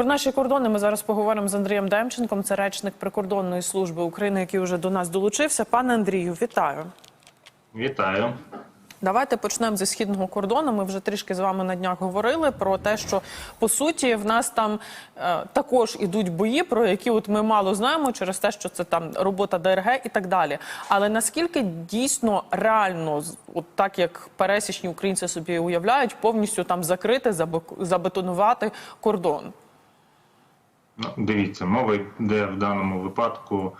Про наші кордони ми зараз поговоримо з Андрієм Демченком. Це речник прикордонної служби України, який вже до нас долучився. Пане Андрію, вітаю. Вітаю. Давайте почнемо зі східного кордону. Ми вже трішки з вами на днях говорили про те, що по суті в нас там е, також ідуть бої, про які от ми мало знаємо через те, що це там робота ДРГ і так далі. Але наскільки дійсно реально, от так як пересічні українці собі уявляють, повністю там закрити, забетонувати кордон? Ну, дивіться, мова йде в даному випадку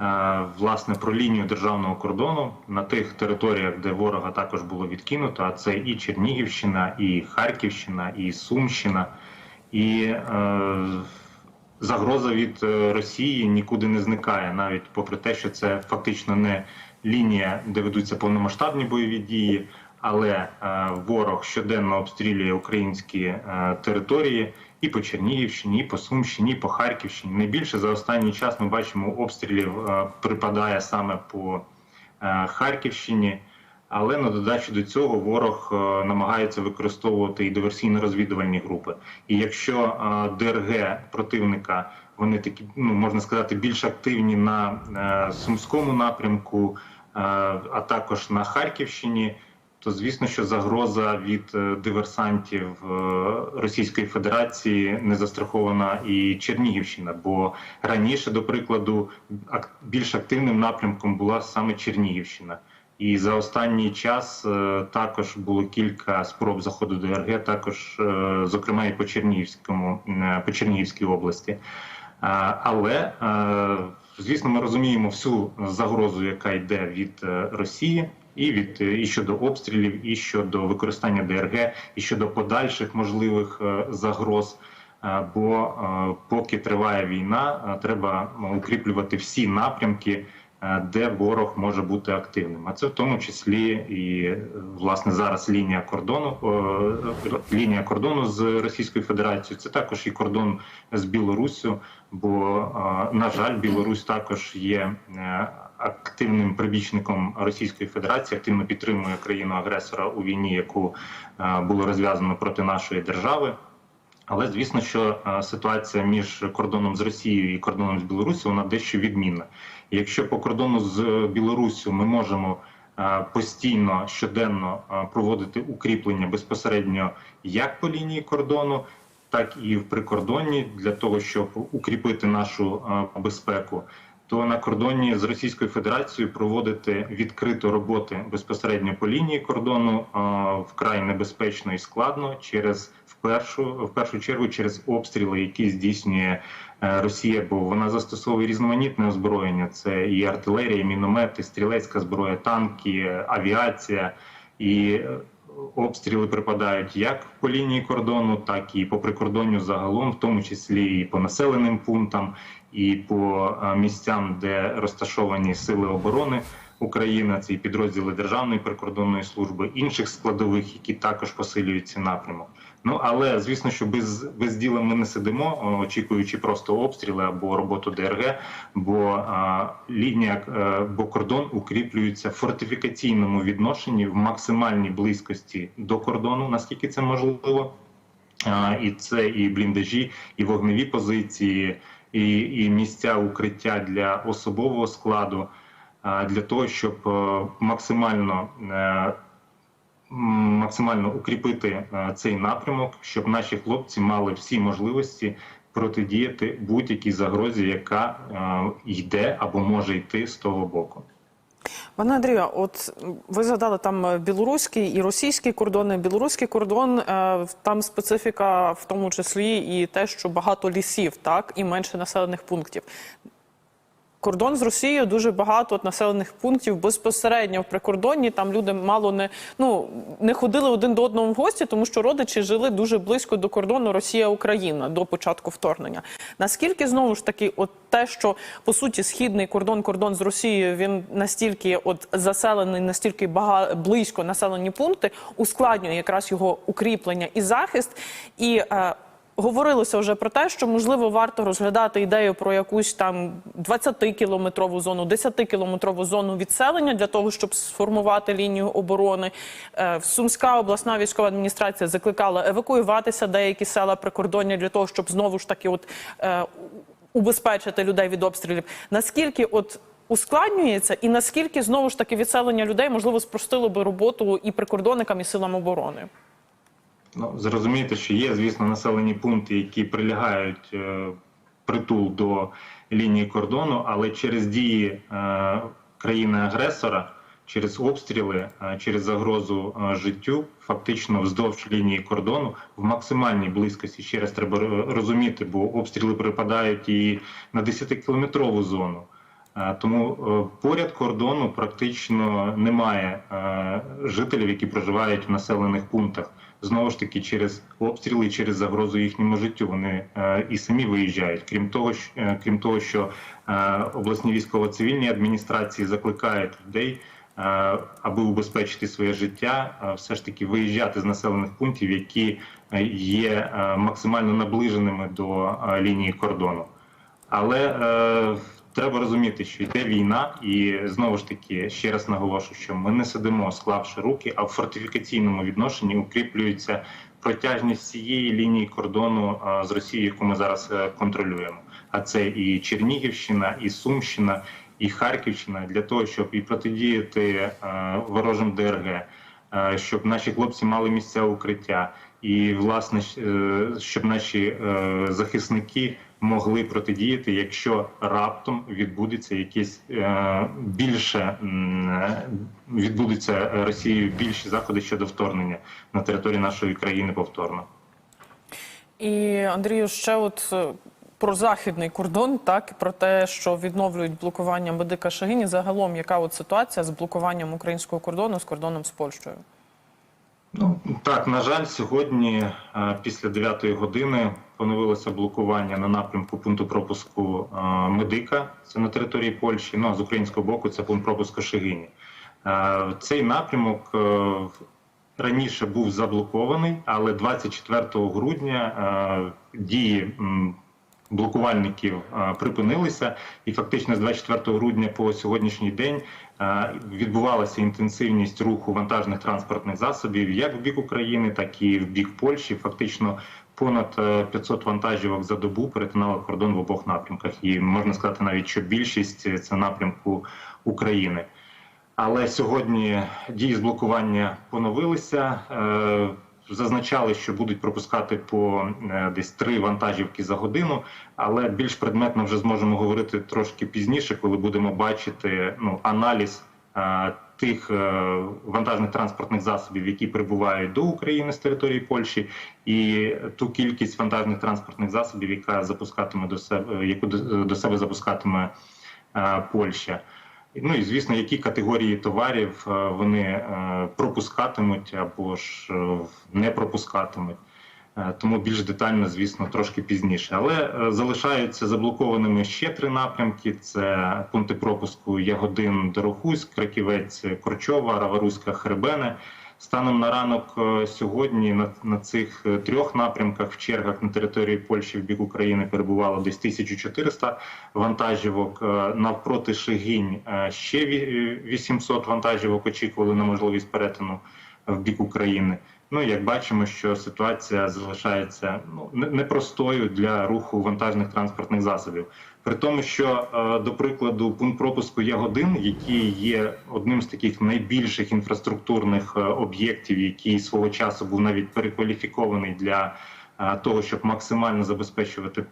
е, власне про лінію державного кордону на тих територіях, де ворога також було відкинуто. А це і Чернігівщина, і Харківщина, і Сумщина, і е, загроза від е, Росії нікуди не зникає, навіть попри те, що це фактично не лінія, де ведуться повномасштабні бойові дії. Але е, ворог щоденно обстрілює українські е, території і по Чернігівщині, і по Сумщині, і по Харківщині. Найбільше за останній час ми бачимо обстрілів е, припадає саме по Харківщині. Але на додачу до цього ворог намагається використовувати і диверсійно-розвідувальні групи. І якщо ДРГ противника вони такі, ну можна сказати, більш активні на сумському напрямку, а також на Харківщині, то звісно, що загроза від е, диверсантів е, Російської Федерації не застрахована і Чернігівщина. Бо раніше, до прикладу, більш активним напрямком була саме Чернігівщина. І за останній час е, також було кілька спроб заходу до РГ, також, зокрема, і по Чернігівському по Чернігівській області. Але звісно, ми розуміємо всю загрозу, яка йде від Росії, і від е, і щодо обстрілів, і щодо використання ДРГ, і щодо подальших можливих е, загроз. Е, Бо поки триває війна, треба укріплювати всі напрямки, де ворог може бути активним. А це в тому числі і е, власне зараз лінія кордону, е, лінія кордону з Російською Федерацією. Це також і кордон з Білоруссю. Бо е, на жаль, Білорусь також є е, активним прибічником Російської Федерації, активно підтримує країну агресора у війні, яку е, було розв'язано проти нашої держави. Але звісно, що е, ситуація між кордоном з Росією і кордоном з Білорусі вона дещо відмінна. Якщо по кордону з Білоруссю ми можемо е, постійно щоденно е, проводити укріплення безпосередньо як по лінії кордону, так і в прикордонні для того, щоб укріпити нашу е, безпеку. То на кордоні з Російською Федерацією проводити відкриту роботи безпосередньо по лінії кордону е, вкрай небезпечно і складно через в першу в першу чергу через обстріли, які здійснює е, Росія, бо вона застосовує різноманітне озброєння. Це і артилерія, і міномети, стрілецька зброя, танки, авіація і е, обстріли припадають як по лінії кордону, так і по прикордонню загалом, в тому числі і по населеним пунктам, і по е, місцям, де розташовані сили оборони. України це підрозділи Державної прикордонної служби, інших складових, які також посилюють ці напрямок. Ну але звісно, що без, без діла ми не сидимо, очікуючи просто обстріли або роботу ДРГ, бо а, лінія, е, бо кордон укріплюється в фортифікаційному відношенні в максимальній близькості до кордону, наскільки це можливо. А, І це і бліндажі, і вогневі позиції, і, і місця укриття для особового складу а, для того, щоб е, максимально е, максимально укріпити е, цей напрямок, щоб наші хлопці мали всі можливості протидіяти будь-якій загрозі, яка е, йде або може йти з того боку. Пане Андрію, от ви згадали там білоруський і російський кордони. Білоруський кордон е, там специфіка, в тому числі і те, що багато лісів, так і менше населених пунктів. Кордон з Росією дуже багато от населених пунктів безпосередньо в прикордонні. Там люди мало не ну не ходили один до одного в гості, тому що родичі жили дуже близько до кордону Росія-Україна до початку вторгнення. Наскільки знову ж таки, от те, що по суті східний кордон, кордон з Росією, він настільки от заселений, настільки бага... близько населені пункти, ускладнює якраз його укріплення і захист, і е, Говорилося вже про те, що можливо варто розглядати ідею про якусь там 20-кілометрову зону, 10-кілометрову зону відселення для того, щоб сформувати лінію оборони. Е, Сумська обласна військова адміністрація закликала евакуюватися деякі села прикордоння для того, щоб знову ж таки, от е, убезпечити людей від обстрілів. Наскільки от ускладнюється, і наскільки знову ж таки відселення людей можливо спростило би роботу і прикордонникам, і силам оборони? Ну, зрозумієте, що є, звісно, населені пункти, які прилягають е, притул до лінії кордону, але через дії е, країни-агресора, через обстріли, е, через загрозу е, життю, фактично вздовж лінії кордону в максимальній близькості. Ще раз треба розуміти, бо обстріли припадають і на 10-кілометрову зону. Е, Тому е, поряд кордону практично немає е, жителів, які проживають в населених пунктах. Знову ж таки, через обстріли, через загрозу їхньому життю вони і самі виїжджають. Крім того, щ- е, крім того, що обласні військово-цивільні адміністрації закликають людей, аби убезпечити своє життя, все ж таки виїжджати з населених пунктів, які є максимально наближеними до лінії кордону. Але треба розуміти, що йде війна, і знову ж таки ще раз наголошую, що ми не сидимо, склавши руки, а в фортифікаційному відношенні укріплюється протяжність всієї лінії кордону з Росією, яку ми зараз е, контролюємо. А це і Чернігівщина, і Сумщина, і Харківщина для того, щоб і протидіяти е, ворожим ДРГ, щоб наші хлопці мали місця укриття, і власне е, щоб наші е, захисники могли протидіяти, якщо раптом відбудеться якесь е, більше е, відбудеться Росією більші заходи щодо вторгнення на територію нашої країни повторно. І Андрію, ще от е, про західний кордон, так і про те, що відновлюють блокування Медика Шагині. Загалом, яка от ситуація з блокуванням українського кордону з кордоном з Польщею? Ну так, на жаль, сьогодні е, після 9 години поновилося блокування на напрямку пункту пропуску е, Медика, це на території Польщі. Ну а з українського боку це пункт пропуску Шигині. Е, Цей напрямок раніше був заблокований, але 24 грудня дії блокувальників е, припинилися, і фактично з 24 грудня по сьогоднішній день е, відбувалася інтенсивність руху вантажних транспортних засобів як в бік України, так і в бік Польщі. Фактично понад е, 500 вантажівок за добу перетинали кордон в обох напрямках, і можна сказати навіть, що більшість е, це напрямку України. Але сьогодні дії з блокування поновилися. Зазначали, що будуть пропускати по е, десь три вантажівки за годину, але більш предметно вже зможемо говорити трошки пізніше, коли будемо бачити ну, аналіз е, тих е, вантажних транспортних засобів, які прибувають до України з території Польщі, і ту кількість вантажних транспортних засобів, яка запускатиме до себе, яку до, себе запускатиме Польща. Ну і звісно, які категорії товарів е, вони е, пропускатимуть або ж е, не пропускатимуть. Тому більш детально, звісно, трошки пізніше. Але залишаються заблокованими ще три напрямки: це пункти пропуску Ягодин, Дорохуськ, Краківець, Корчова, Раваруська, Хребене. Станом на ранок е, сьогодні на, на цих е, трьох напрямках в чергах на території Польщі в бік України перебувало десь 1400 вантажівок. Е, Навпроти Шигінь ще ві- 800 вантажівок очікували на можливість перетину в бік України. Ну як бачимо, що ситуація залишається ну непростою для руху вантажних транспортних засобів. При тому, що е, до прикладу, пункт пропуску Ягодин, який є одним з таких найбільших інфраструктурних е, об'єктів, який свого часу був навіть перекваліфікований для е, того, щоб максимально забезпечувати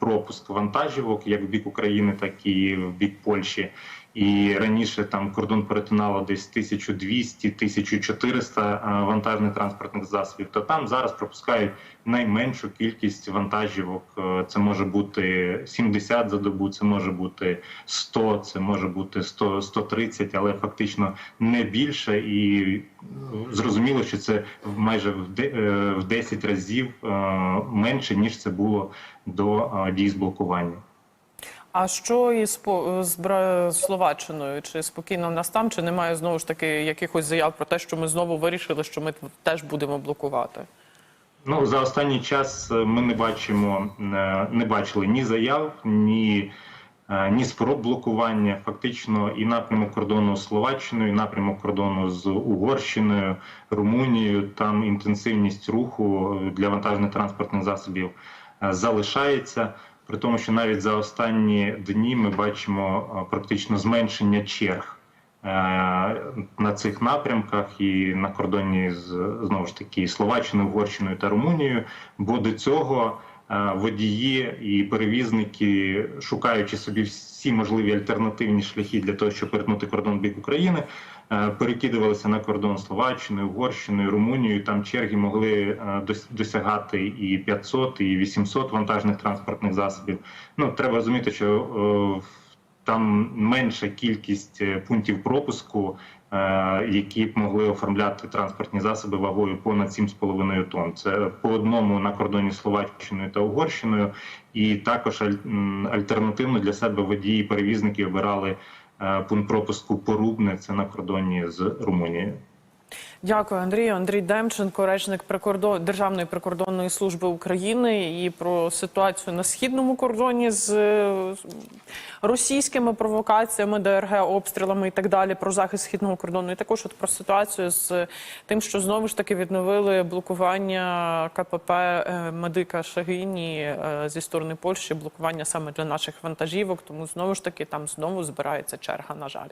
пропуск вантажівок як в бік України, так і в бік Польщі. І раніше там кордон перетинало десь 1200-1400 е, вантажних транспортних засобів. То там зараз пропускають найменшу кількість вантажівок. Е, Це може бути 70 за добу, це може бути 100, це може бути 100, 130, але фактично не більше. І е, зрозуміло, що це майже в де- е, в 10 разів менше ніж це було до дій з блокування. А що із з Словаччиною? Чи спокійно в нас там, чи немає знову ж таки якихось заяв про те, що ми знову вирішили, що ми теж будемо блокувати? Ну за останній час е, ми не бачимо, е, не бачили ні заяв, ні, е, ні спроб блокування. Фактично, і напрямок кордону з Словаччиною, і напрямок кордону з Угорщиною, Румунією. Там інтенсивність руху для вантажних транспортних засобів залишається. При тому, що навіть за останні дні ми бачимо е, практично зменшення черг е, на цих напрямках і на кордоні з знову ж таки Словаччиною, Угорщиною та Румунією. Бо до цього водії і перевізники, шукаючи собі всі можливі альтернативні шляхи для того, щоб перетнути кордон бік України, е, перекидувалися на кордон Словаччиною, Угорщиною, Румунією. Там черги могли е, досягати і 500, і 800 вантажних транспортних засобів. Ну треба розуміти, що е, там менша кількість е, пунктів пропуску, е, які б могли оформляти транспортні засоби вагою понад 7,5 тонн. Це по одному на кордоні Словаччиною та Угорщиною, і також альтернативно для себе водії перевізники обирали е, пункт пропуску Порубне, це на кордоні з Румунією. Дякую, Андрію. Андрій Демченко, речник прикордон... Державної прикордонної служби України, і про ситуацію на східному кордоні з е, російськими провокаціями, ДРГ, обстрілами і так далі, про захист східного кордону, і також от про ситуацію з тим, що знову ж таки відновили блокування КПП е, медика Шагині е, зі сторони Польщі, блокування саме для наших вантажівок. Тому знову ж таки там знову збирається черга. На жаль.